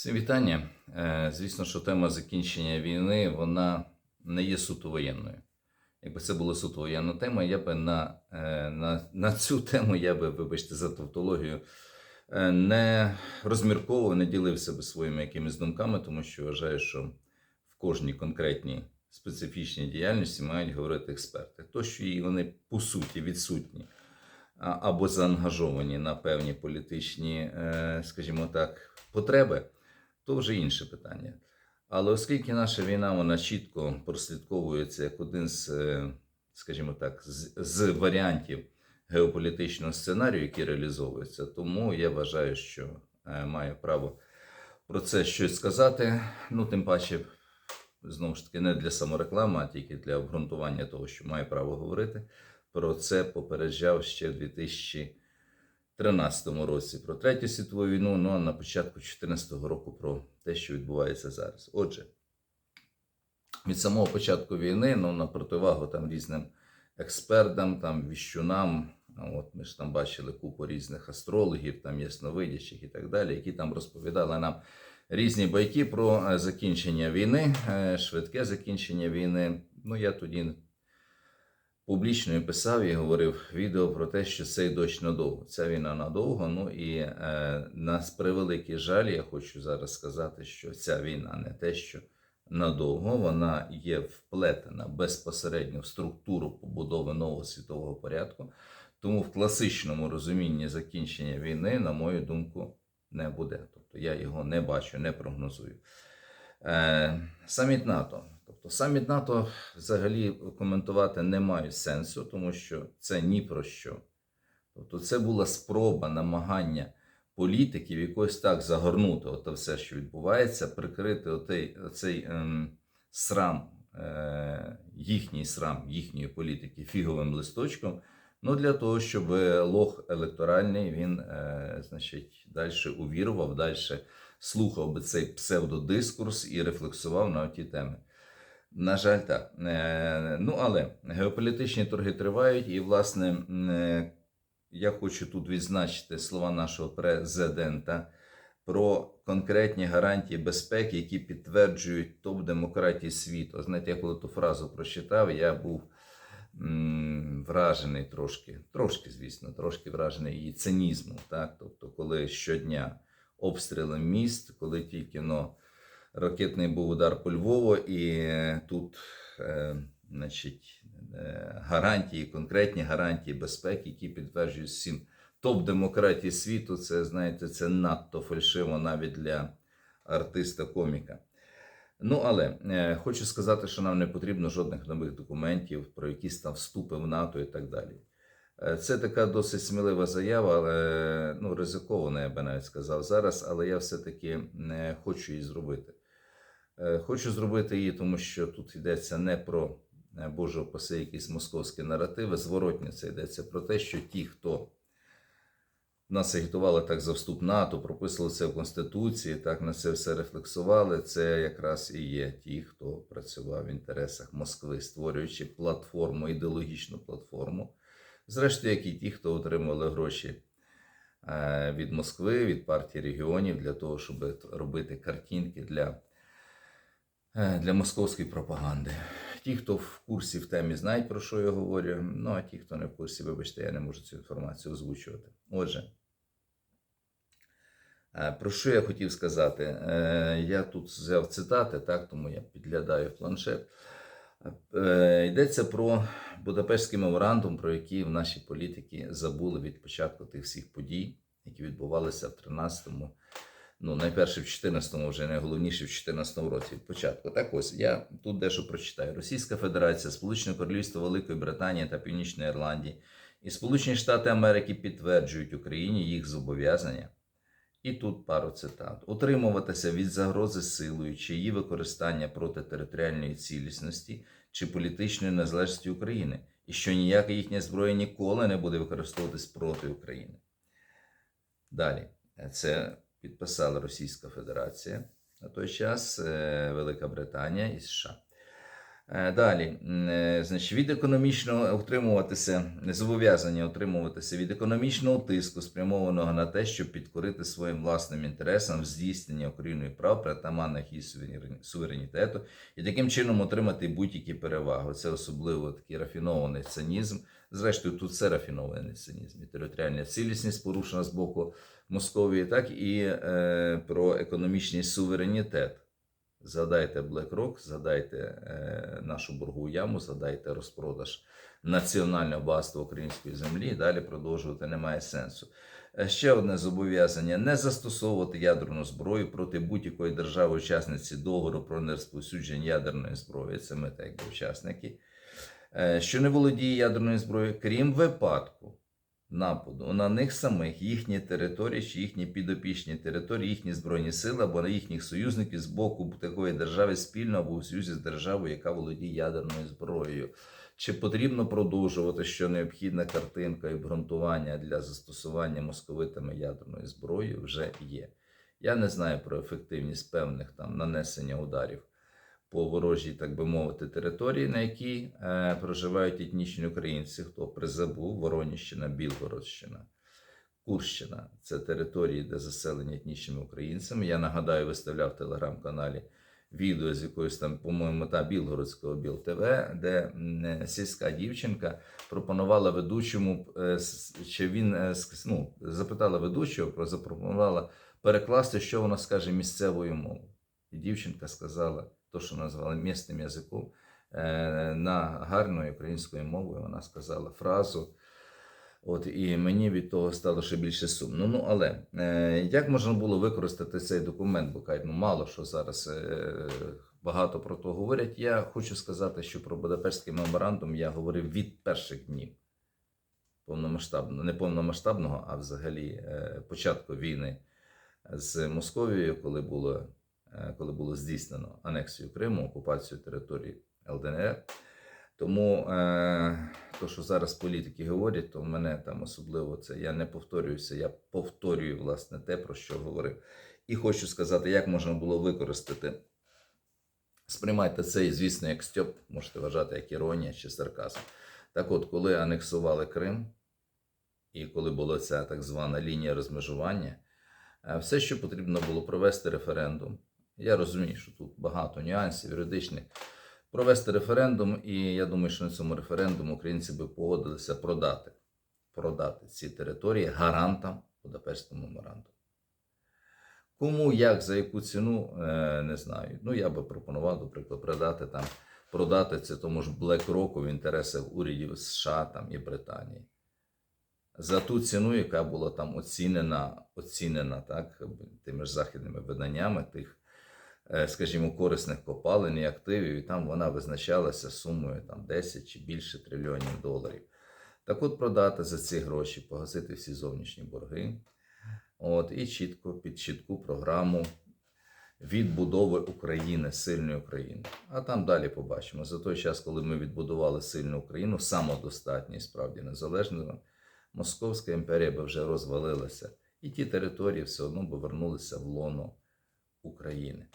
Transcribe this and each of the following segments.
Всім вітання. Е, Звісно, що тема закінчення війни вона не є суто воєнною. Якби це була суто воєнна тема, я би на, е, на, на цю тему я би, вибачте, за тавтологію, е, не розмірковував, не ділився би своїми якимись думками, тому що вважаю, що в кожній конкретній специфічній діяльності мають говорити експерти. То, що і вони по суті відсутні або заангажовані на певні політичні, скажімо так, потреби, то вже інше питання. Але оскільки наша війна вона чітко прослідковується як один з, е, скажімо так, з, з варіантів геополітичного сценарію, який реалізовується, тому я вважаю, що е, маю право про це щось сказати. Ну, тим паче, знову ж таки, не для самореклами, а тільки для обґрунтування того, що маю право говорити. Про це попереджав ще в 2013 році про Третю світову війну, ну а на початку 2014 року про те, що відбувається зараз. Отже, від самого початку війни, ну на противагу там різним експертам, там віщунам, от ми ж там бачили купу різних астрологів, там ясновидячих і так далі, які там розповідали нам різні байки про е, закінчення війни, е, швидке закінчення війни. Ну я тоді публічно і писав і говорив відео про те, що цей дощ надовго. Ця війна надовго. Ну і е, на превеликий жаль, я хочу зараз сказати, що ця війна не те, що надовго, вона є вплетена безпосередньо в структуру побудови нового світового порядку. Тому в класичному розумінні закінчення війни, на мою думку, не буде. Тобто я його не бачу, не прогнозую. Е, саміт НАТО. Тобто саміт НАТО взагалі коментувати не маю сенсу, тому що це ні про що. Тобто це була спроба намагання політиків якось так загорнути оте все, що відбувається, прикрити отей, оцей ем, срам, е, їхній срам їхньої політики фіговим листочком. Ну, для того, щоб лох електоральний він, е, значить, далі увірував, далі слухав би цей псевдодискурс і рефлексував на ті теми. На жаль, так. Е, Ну, але геополітичні торги тривають, і, власне, е, я хочу тут відзначити слова нашого президента про конкретні гарантії безпеки, які підтверджують топ демократії світу. Знаєте, я коли ту фразу прочитав, я був вражений трошки, трошки, звісно, трошки вражений її цинізму. Так? Тобто, коли щодня обстріли міст, коли тільки но ракетний був удар по Львову, і е, тут, е, значить, е, гарантії, конкретні гарантії безпеки, які підтверджують всім топ демократії світу. Це знаєте, це надто фальшиво навіть для артиста-коміка. Ну, але е, хочу сказати, що нам не потрібно жодних нових документів про якісь там вступи в НАТО і так далі. Це така досить смілива заява, але ну, ризикована, я би навіть сказав зараз, але я все-таки не хочу її зробити. Е, Хочу зробити її, тому що тут йдеться не про е, Боже упаси, якісь московські наративи. Зворотня це йдеться про те, що ті, хто нас агітували так за вступ НАТО, прописували це в Конституції, так на це все рефлексували. Це якраз і є ті, хто працював в інтересах Москви, створюючи платформу, ідеологічну платформу. Зрештою, як і ті, хто отримували гроші е, від Москви, від партії регіонів для того, щоб робити картинки для, для московської пропаганди. Ті, хто в курсі в темі, знають, про що я говорю. Ну а ті, хто не в курсі, вибачте, я не можу цю інформацію озвучувати. Отже, е, про що я хотів сказати? Е, Я тут взяв цитати, так, тому я підглядаю планшет. Е, Йдеться про Будапештський меморандум, про який в наші політики забули від початку тих всіх подій, які відбувалися в 13-му, ну, найперше в 14-му, вже найголовніше в 14-му році від початку. Так ось я тут дещо прочитаю. Російська Федерація, Сполучене Королівство Великої Британії та Північної Ірландії і Сполучені Штати Америки підтверджують Україні їх зобов'язання. І тут пару цитат: утримуватися від загрози силою чи її використання проти територіальної цілісності чи політичної незалежності України, і що ніяка їхня зброя ніколи не буде використовуватись проти України. Далі, це підписала Російська Федерація на той час, е, Велика Британія і США. Е, Далі, е, значить, від економічного утримуватися, зобов'язання утримуватися від економічного тиску, спрямованого на те, щоб підкорити своїм власним інтересам в здійсненні прав, притаманних її суверенітету, і таким чином отримати будь-які переваги. Це особливо такий рафінований цинізм. Зрештою, тут все рафінований цинізм. І територіальна цілісність порушена з боку Московії, так і е, про економічний суверенітет. Згадайте BlackRock, згадайте е, нашу боргову яму, згадайте розпродаж національного багатства української землі. Далі продовжувати немає сенсу. Е, Ще одне зобов'язання не застосовувати ядерну зброю проти будь-якої держави-учасниці договору про нерозповсюдження ядерної зброї. Це ми так якби учасники. Е, Що не володіє ядерною зброєю, крім випадку нападу на них самих, їхні території чи їхні підопічні території, їхні збройні сили або на їхніх союзників з боку такої держави спільно або у союзі з державою, яка володіє ядерною зброєю. Чи потрібно продовжувати, що необхідна картинка і обґрунтування для застосування московитами ядерної зброї вже є. Я не знаю про ефективність певних там нанесення ударів по ворожій, так би мовити, території, на якій е, проживають етнічні українці, хто призабув Вороніщина, Білгородщина, Курщина це території, де заселені етнічними українцями. Я нагадаю, виставляв в телеграм-каналі відео з якоюсь там, по-моєму, та Білгородського Біл ТВ, де е, сільська дівчинка пропонувала ведучому, е, чи він е, ну, запитала ведучого, про запропонувала перекласти, що вона скаже місцевою мовою. І дівчинка сказала, то, що назвали місним язиком, е, на гарною українською мовою вона сказала фразу. От і мені від того стало ще більше сумно. Ну але е, як можна було використати цей документ? Бо ну мало що зараз е, багато про то говорять. Я хочу сказати, що про Будапештський меморандум я говорив від перших днів повномасштабного, не повномасштабного, а взагалі е, початку війни з Московією, коли було, коли було здійснено анексію Криму, окупацію території ЛДНР. Тому е, то, що зараз політики говорять, то в мене там особливо це я не повторююся, я повторюю власне те, про що говорив. І хочу сказати, як можна було використати. Сприймайте це, звісно, як стьоп, можете вважати як іронія чи сарказм. Так от, коли анексували Крим, і коли була ця так звана лінія розмежування, е, все, що потрібно було провести референдум. Я розумію, що тут багато нюансів юридичних. Провести референдум, і я думаю, що на цьому референдуму українці би погодилися продати, продати ці території гарантам Будапештського меморандуму. Кому, як, за яку ціну, е, не знаю. Ну, я би пропонував, наприклад, продати там, продати це тому ж BlackRock в інтересах урядів США там, і Британії. За ту ціну, яка була там оцінена, оцінена так, тими ж західними виданнями тих, скажімо, корисних копалин і активів, і там вона визначалася сумою там, 10 чи більше трильйонів доларів. Так от продати за ці гроші, погасити всі зовнішні борги. От, і чітко під чітку програму відбудови України, сильної України. А там далі побачимо. За той час, коли ми відбудували сильну Україну, самодостатню і справді незалежну, Московська імперія би вже розвалилася, і ті території все одно би вернулися в лоно України.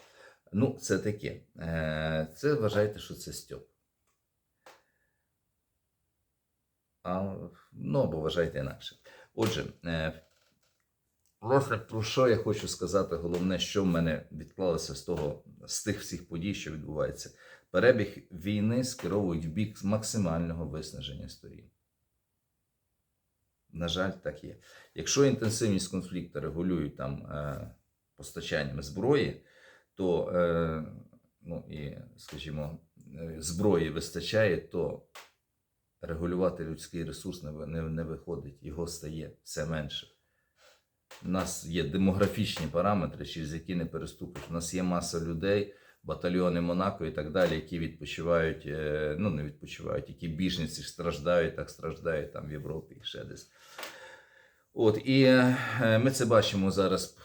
Ну, це таке. Е, Це вважайте, що це Стьоп. А, ну, або вважайте інакше. Отже, е, власне, про що я хочу сказати, головне, що в мене відклалося з того, з тих всіх подій, що відбуваються. Перебіг війни скеровують в бік максимального виснаження сторін. На жаль, так є. Якщо інтенсивність конфлікту регулюють там е, постачанням зброї, то е, ну, і, скажімо, е, зброї вистачає, то регулювати людський ресурс не, не, не виходить, його стає все менше. У нас є демографічні параметри, через які не переступиш. У нас є маса людей, батальйони Монако і так далі, які відпочивають, е, ну не відпочивають, які біженці страждають, так страждають там в Європі і ще десь. От, і ми це бачимо зараз,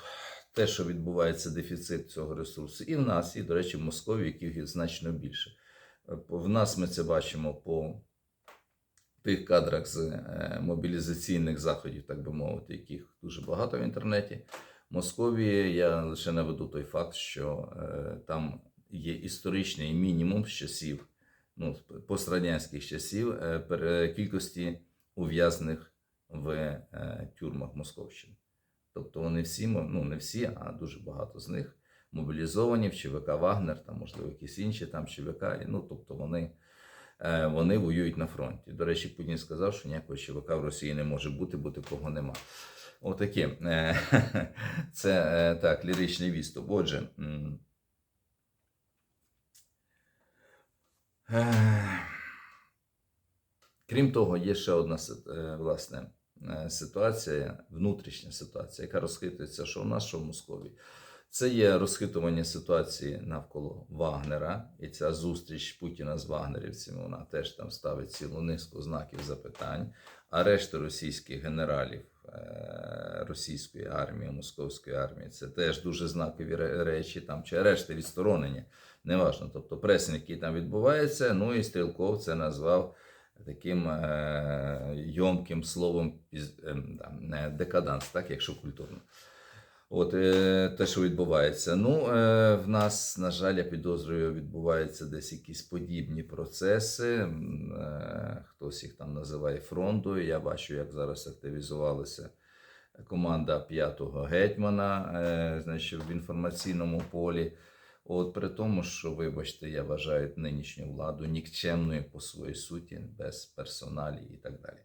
те, що відбувається дефіцит цього ресурсу, і в нас, і, до речі, в Москові, яких значно більше. Е, В нас ми це бачимо по тих кадрах з е, мобілізаційних заходів, так би мовити, яких дуже багато в інтернеті. В Московії я лише наведу той факт, що е, там є історичний мінімум з часів ну, пострадянських часів кількості ув'язаних в тюрмах Московщини. Тобто вони всі, ну не всі, а дуже багато з них мобілізовані в ЧВК Вагнер, там, можливо, якісь інші там ЧВК. Ну, тобто вони, е, вони воюють на фронті. До речі, Путін сказав, що ніякого ЧВК в Росії не може бути, бо такого нема. Отаке. Е, Це е, так, ліричний відступ. Отже. Крім того, є ще одна власне ситуація, внутрішня ситуація, яка розхитується, що в нас, що в Московії. Це є розхитування ситуації навколо Вагнера, і ця зустріч Путіна з вагнерівцями, вона теж там ставить цілу низку знаків запитань. А решта російських генералів е, російської армії, московської армії, це теж дуже знакові речі, там чи решта відсторонення, неважно. Тобто пресинг, який там відбувається, ну і Стрілков це назвав таким е, йомким словом не, декаданс, так, якщо культурно. От е, те, що відбувається. Ну, е, в нас, на жаль, я підозрюю, відбуваються десь якісь подібні процеси. Е, хтось їх там називає фронтою. Я бачу, як зараз активізувалася команда п'ятого гетьмана, е, значить, в інформаційному полі. От при тому, що, вибачте, я вважаю нинішню владу нікчемною по своїй суті, без персоналі і так далі.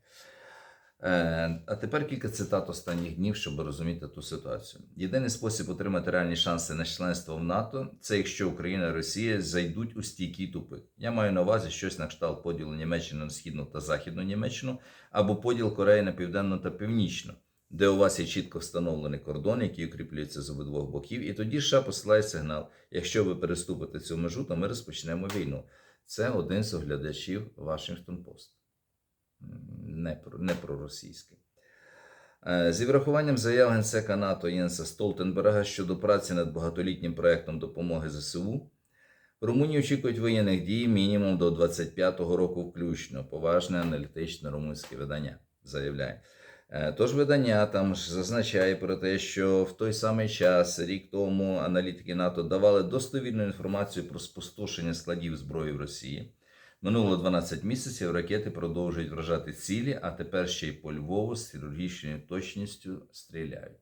Е, А тепер кілька цитат останніх днів, щоб розуміти ту ситуацію. Єдиний спосіб отримати реальні шанси на членство в НАТО це якщо Україна і Росія зайдуть у стійкий тупик. Я маю на увазі щось на кшталт поділу Німеччини на східну та західну Німеччину або поділ Кореї на південну та північну, де у вас є чітко встановлений кордон, який укріплюється з обидвох боків, і тоді США посилає сигнал: якщо ви переступите цю межу, то ми розпочнемо війну. Це один з оглядачів Вашингтон Пост не, про, не проросійський. Е, Зі врахуванням заяв генсека НАТО Єнса Столтенберга щодо праці над багатолітнім проектом допомоги ЗСУ, Румунії очікують воєнних дій мінімум до 25-го року включно. Поважне аналітичне румунське видання заявляє. Е, Тож видання там ж зазначає про те, що в той самий час, рік тому, аналітики НАТО давали достовірну інформацію про спустошення складів зброї в Росії. Минуло 12 місяців, ракети продовжують вражати цілі, а тепер ще й по Львову з хірургічною точністю стріляють.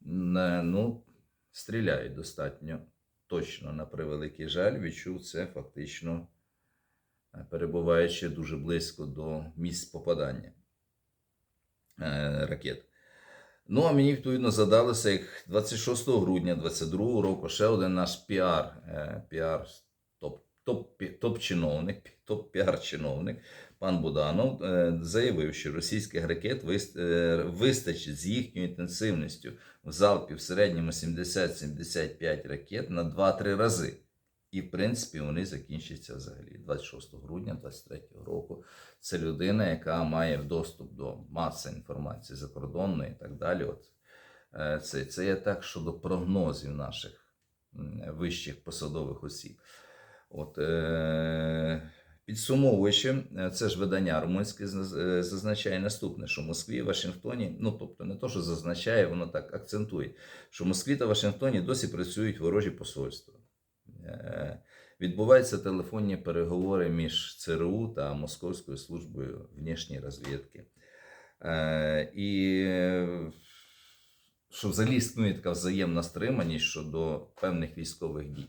Ну, стріляють достатньо точно, на превеликий жаль, відчув це фактично, е, перебуваючи дуже близько до місць попадання е, ракет. Ну, а мені відповідно задалося, як 26 грудня 2022 року ще один наш піар, е, піар топ, топ, топ-чиновник, топ-піар-чиновник, пан Буданов, е, заявив, що російських ракет е, вистачить з їхньою інтенсивністю в залпі в середньому 70-75 ракет на 2-3 рази. І, в принципі, вони закінчаться взагалі 26 грудня 2023 року. Це людина, яка має доступ до маси інформації закордонної і так далі. От, е, це, це є так щодо прогнозів наших вищих посадових осіб. От, е, підсумовуючи, е, це ж видання румунське е, зазначає наступне, що в Москві Вашингтоні, ну тобто не то, що зазначає, воно так акцентує, що в Москві та Вашингтоні досі працюють ворожі посольства. Е, Відбуваються телефонні переговори між ЦРУ та Московською службою внішньої розвідки. Е, І що взагалі існує така взаємна стриманість щодо певних військових дій.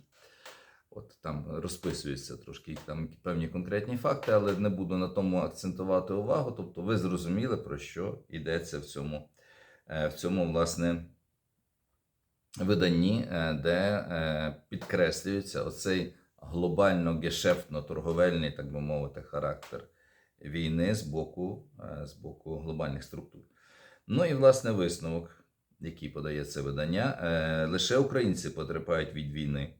От там розписуються трошки там певні конкретні факти, але не буду на тому акцентувати увагу. Тобто, ви зрозуміли, про що йдеться в цьому, е, в цьому власне виданні, е, де е, підкреслюється оцей глобально гешефтно-торговельний, так би мовити, характер війни з боку, е, з боку глобальних структур. Ну і власне висновок, який подає це видання: лише українці потерпають від війни,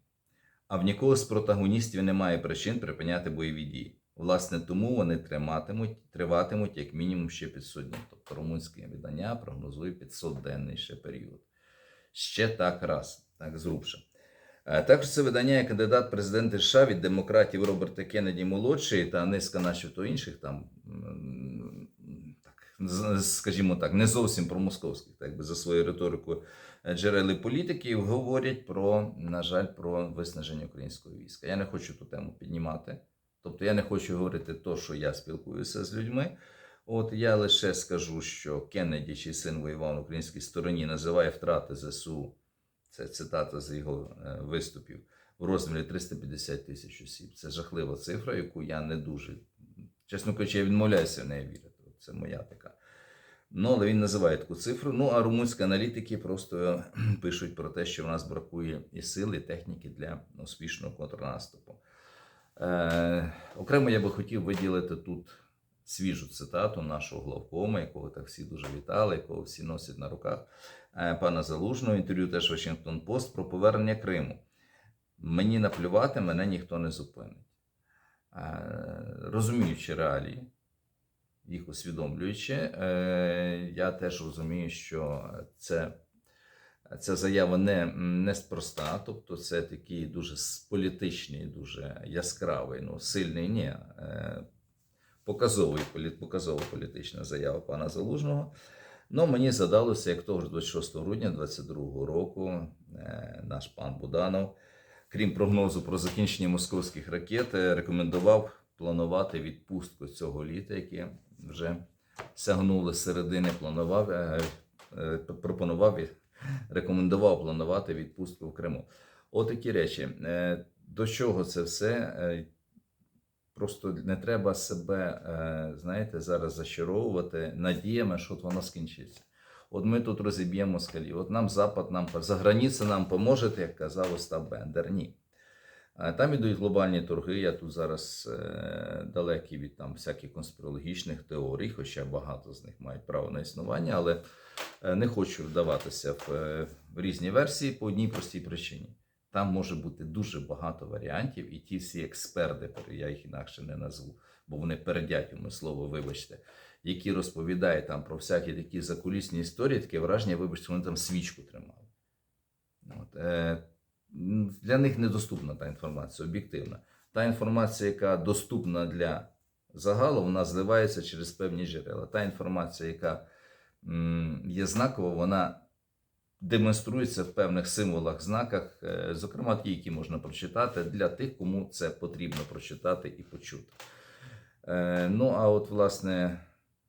а в нікого з протагоністів немає причин припиняти бойові дії. Власне, тому вони триматимуть, триватимуть як мінімум ще 500 днів. Тобто румунське видання прогнозує 500-денний ще період. Ще так раз, так зрубше. Е, Також це видання є кандидат президенти США від демократів Роберта Кеннеді молодший та низка начебто інших там, так, скажімо так, не зовсім про московських, так би за своєю риторикою е, джерели політиків говорять про, на жаль, про виснаження українського війська. Я не хочу ту тему піднімати, Тобто я не хочу говорити то, що я спілкуюся з людьми. От я лише скажу, що Кеннеді, чий син воював на українській стороні, називає втрати ЗСУ. Це цитата з його е, виступів в розмірі 350 тисяч осіб. Це жахлива цифра, яку я не дуже, чесно кажучи, я відмовляюся в неї вірити. Це моя така. Ну, але він називає таку цифру. Ну, а румунські аналітики просто пишуть про те, що в нас бракує і сили, і техніки для успішного контрнаступу. Е, окремо я би хотів виділити тут свіжу цитату нашого главкома, якого так всі дуже вітали, якого всі носять на руках, е, пана Залужного, інтерв'ю теж Вашингтон Пост про повернення Криму. Мені наплювати, мене ніхто не зупинить. Е, розуміючи реалії, їх усвідомлюючи, е, я теж розумію, що це, ця заява не, неспроста, тобто це такий дуже політичний, дуже яскравий, ну, сильний, ні, показовий, полі- показова політична заява пана Залужного. Ну, мені задалося, як того ж 26 грудня 2022 року е, наш пан Буданов, крім прогнозу про закінчення московських ракет, е, рекомендував планувати відпустку цього літа, яке вже сягнуло середини, планував, е, пропонував рекомендував планувати відпустку в Криму. Отакі речі. До чого це все? Просто не треба себе, е, знаєте, зараз зачаровувати надіями, що от воно скінчиться. От ми тут розіб'ємо москалі. От нам Запад, нам за границя нам поможе, як казав Остап Бендер. Ні. Там ідуть глобальні торги. Я тут зараз е, далекий від там всяких конспірологічних теорій, хоча багато з них мають право на існування, але е, не хочу вдаватися в різні версії по одній простій причині. Там може бути дуже багато варіантів, і ті всі експерти, я їх інакше не назву, бо вони передять у слово, вибачте, які розповідають там про всякі такі закулісні історії, таке враження, вибачте, вони там свічку тримали. От, е, для них недоступна та інформація, об'єктивна. Та інформація, яка доступна для загалу, вона зливається через певні джерела. Та інформація, яка м, є знакова, вона демонструється в певних символах, знаках, е, зокрема ті, які можна прочитати для тих, кому це потрібно прочитати і почути. Е, Ну, а от, власне,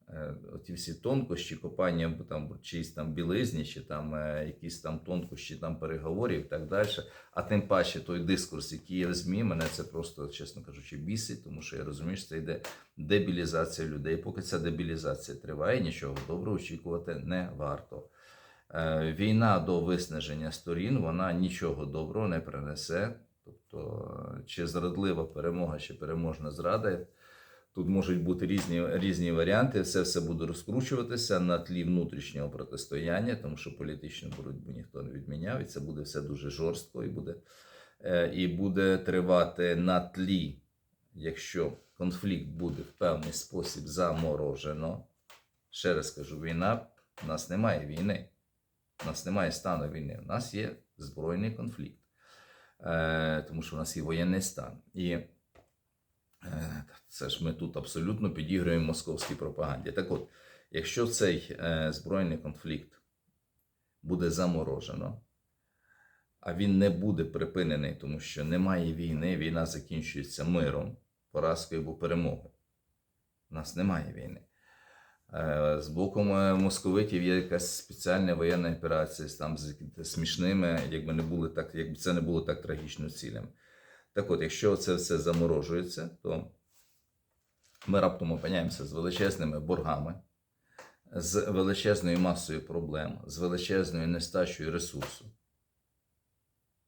е, ті всі тонкощі, копання там чиїсь там білизні, чи там якісь там тонкощі там переговорів і так далі. А тим паче той дискурс, який є в ЗМІ, мене це просто, чесно кажучи, бісить, тому що я розумію, що це йде дебілізація людей. Поки ця дебілізація триває, нічого доброго очікувати не варто. Е, Війна до виснаження сторін, вона нічого доброго не принесе. Тобто, чи зрадлива перемога, чи переможна зрада. Тут можуть бути різні, різні варіанти. Це все буде розкручуватися на тлі внутрішнього протистояння, тому що політичну боротьбу ніхто не відміняв, і це буде все дуже жорстко і буде, е, і буде тривати на тлі, якщо конфлікт буде в певний спосіб заморожено. Ще раз кажу, війна, у нас немає війни. У нас немає стану війни. У нас є збройний конфлікт, е, тому що у нас є воєнний стан. І е, це ж ми тут абсолютно підігруємо московській пропаганді. Так от, якщо цей е, збройний конфлікт буде заморожено, а він не буде припинений, тому що немає війни, війна закінчується миром, поразкою або перемогою. У нас немає війни. Е, З боку московитів є якась спеціальна воєнна операція там з смішними, якби не були так, якби це не було так трагічно цілями. Так от, якщо це все заморожується, то ми раптом опиняємося з величезними боргами, з величезною масою проблем, з величезною нестачею ресурсу.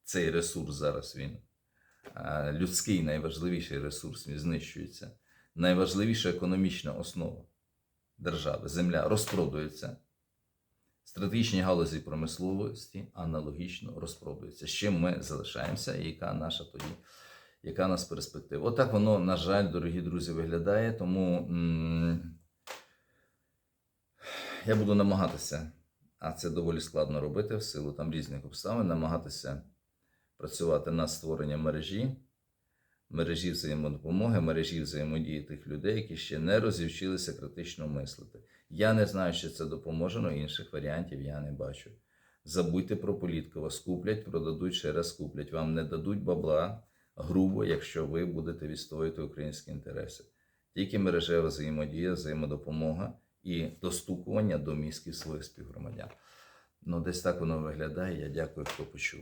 Цей ресурс зараз він е, людський найважливіший ресурс, він знищується. Найважливіша економічна основа держави, земля розпродується. Стратегічні галузі промисловості аналогічно розпродуються. З чим ми залишаємося, і яка наша тоді, яка у нас перспектива? Отак воно, на жаль, дорогі друзі, виглядає. Тому м- я буду намагатися, а це доволі складно робити в силу там різних обставин, намагатися працювати над створенням мережі, мережі взаємодопомоги, мережі взаємодії тих людей, які ще не розівчилися критично мислити. Я не знаю, чи це допоможе, але інших варіантів я не бачу. Забудьте про політику, вас куплять, продадуть, ще раз куплять. Вам не дадуть бабла, грубо, якщо ви будете відстоювати українські інтереси. Тільки мережева взаємодія, взаємодопомога і достукування до мізків своїх співгромадян. Ну, десь так воно виглядає. Я дякую, хто почув.